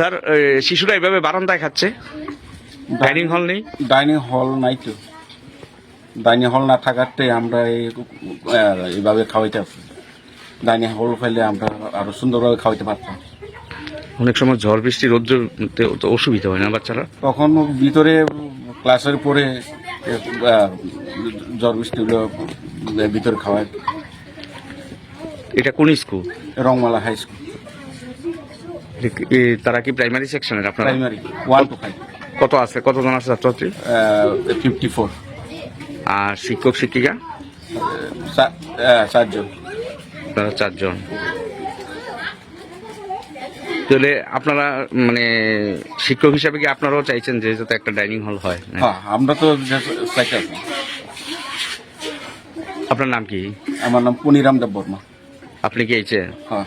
Sir শিশুরা এভাবে বারান্দায় খাচ্ছে? ডাইনিং হল নেই? ডাইনিং হল নাই তো। ডাইনিং হল না থাকাতে আমরা এইভাবে খাওয়াইতে ডাইনিং হল ফেলে আমরা আরও সুন্দরভাবে খাওয়াইতে পারতাম। অনেক সময় ঝড় বৃষ্টি রোদ্রতে তো অসুবিধা হয় না বাচ্চারা? তখন ভিতরে ক্লাসের পরে ঝড় বৃষ্টিগুলো ভিতরে খাওয়ায় এটা কোন স্কুল? Rangmala high school. তারা কি প্রাইমারি সেকশনের আপনারা? প্রাইমারি ওয়ান টু ফাইভ কত আছে? কতজন আছে ছাত্রছাত্রী? ফিফটি ফোর আর শিক্ষক শিক্ষিকা? চারজন। চারজন। তাহলে আপনারা মানে শিক্ষক হিসাবে কি আপনারাও চাইছেন যে যাতে একটা ডাইনিং হল হয়? হ্যাঁ আমরা তো আপনার নাম কি? আমার নাম পুনিরাম দেব বর্মা। আপনি কি হ্যাঁ।